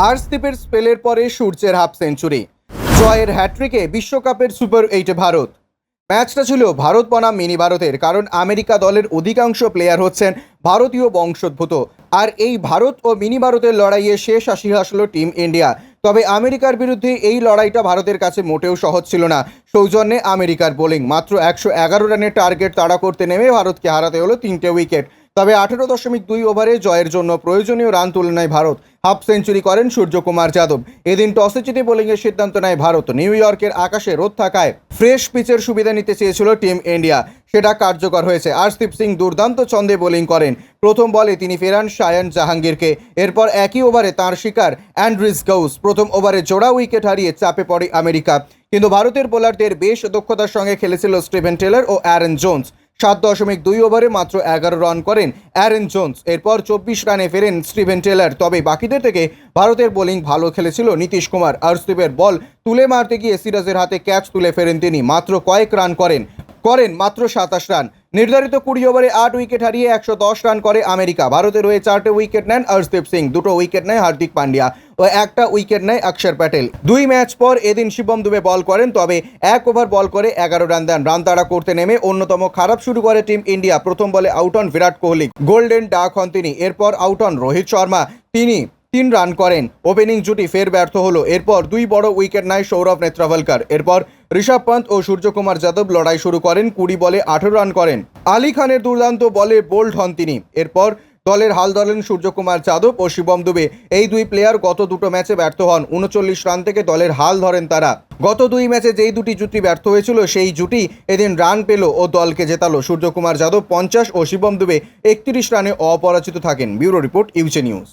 আর্শদীপের স্পেলের পরে সূর্যের half century. জয়ের হ্যাট্রিকে বিশ্বকাপের সুপার এইটে ভারত। ম্যাচটা ছিল ভারত বনাম মিনি ভারতের, কারণ আমেরিকা দলের অধিকাংশ প্লেয়ার হচ্ছেন ভারতীয় বংশোদ্ভূত। আর এই ভারত ও মিনি ভারতের লড়াইয়ে শেষ হাসি হাসলো টিম ইন্ডিয়া। তবে আমেরিকার বিরুদ্ধে এই লড়াইটা ভারতের কাছে মোটেও সহজ ছিল না। সৌজন্যে আমেরিকার বোলিং, মাত্র একশো এগারো রানের টার্গেট তাড়া করতে নেমে ভারতকে হারাতে হলো তিনটে উইকেট। তবে আঠেরো দশমিক দুই ওভারে জয়ের জন্য প্রয়োজনীয় রান তুলে নেয় ভারত। হাফ সেঞ্চুরি করেন সূর্যকুমার যাদব। এদিন টসে জিতে বোলিংয়ের সিদ্ধান্ত নেয় ভারত। নিউ ইয়র্কের আকাশে রোদ থাকায় ফ্রেশ পিচের সুবিধা নিতে চেয়েছিল টিম ইন্ডিয়া। সেটা কার্যকর হয়েছে। আরশদীপ সিং দুর্দান্ত ছন্দে বোলিং করেন। প্রথম বলে তিনি ফেরান সায়ন জাহাঙ্গীরকে। এরপর একই ওভারে তার শিকার অ্যান্ড্রিস গৌস প্রথম ওভারে জোড়া উইকেট হারিয়ে চাপে পড়ে আমেরিকা। কিন্তু ভারতের বোলারদের বেশ দক্ষতার সঙ্গে খেলেছিল স্টিভেন টেলার ও অ্যারেন জোন্স। সাত দশমিক দুই ওভারে মাত্র এগারো রান করেন অ্যারেন জোন্স। এরপর চব্বিশ রানে ফেরেন স্টিভেন টেলার। তবে বাকিদের থেকে ভারতের বোলিং ভালো খেলেছিল নীতিশ কুমার। আরস্তিবের বল তুলে মারতে গিয়ে সিরাজের হাতে ক্যাচ তুলে ফেরেন তিনি। মাত্র কয়েক রান করেন করেন মাত্র সাতাশ রান। নির্ধারিত কুড়ি ওভারে আট উইকেট হারিয়ে একশো দশ রান করে আমেরিকা। ভারতের হয়ে চারটে উইকেট নেন অর্শদীপ সিং, দুটো উইকেট নেয় হার্দিক পান্ডিয়া ও একটা উইকেট নেয় অক্ষর প্যাটেল। দুই ম্যাচ পর এদিন শিবম দুবে বল করেন, তবে এক ওভার বল করে এগারো রান দেন। রান তাড়া করতে নেমে অন্যতম খারাপ শুরু করে টিম ইন্ডিয়া। প্রথম বলে আউট হন বিরাট কোহলি। গোল্ডেন ডাক হন তিনি। এরপর আউট হন রোহিত শর্মা। তিনি তিন রান করেন। ওপেনিং জুটি ফের ব্যর্থ হলো। এরপর দুই বড় উইকেট নেয় সৌরভ নেত্রাভলকার। এরপর ঋষভ পন্ত ও সূর্যকুমার যাদব লড়াই শুরু করেন, কুড়ি বলে আঠেরো রান করেন। আলী খানের দুর্দান্ত বলে বোল্ড হন তিনি। এরপর দলের হাল ধরেন সূর্যকুমার যাদব ও শিবম দুবে। এই দুই প্লেয়ার গত দুটো ম্যাচে ব্যর্থ হন। উনচল্লিশ রান থেকে দলের হাল ধরেন তারা। গত দুই ম্যাচে যেই দুটি জুটি ব্যর্থ হয়েছিল, সেই জুটি এদিন রান পেল ও দলকে জেতালো সূর্যকুমার যাদব, পঞ্চাশ ও শিবম দুবে একত্রিশ রানে অপরাজিত থাকেন। ব্যুরো রিপোর্ট ইউচে নিউজ।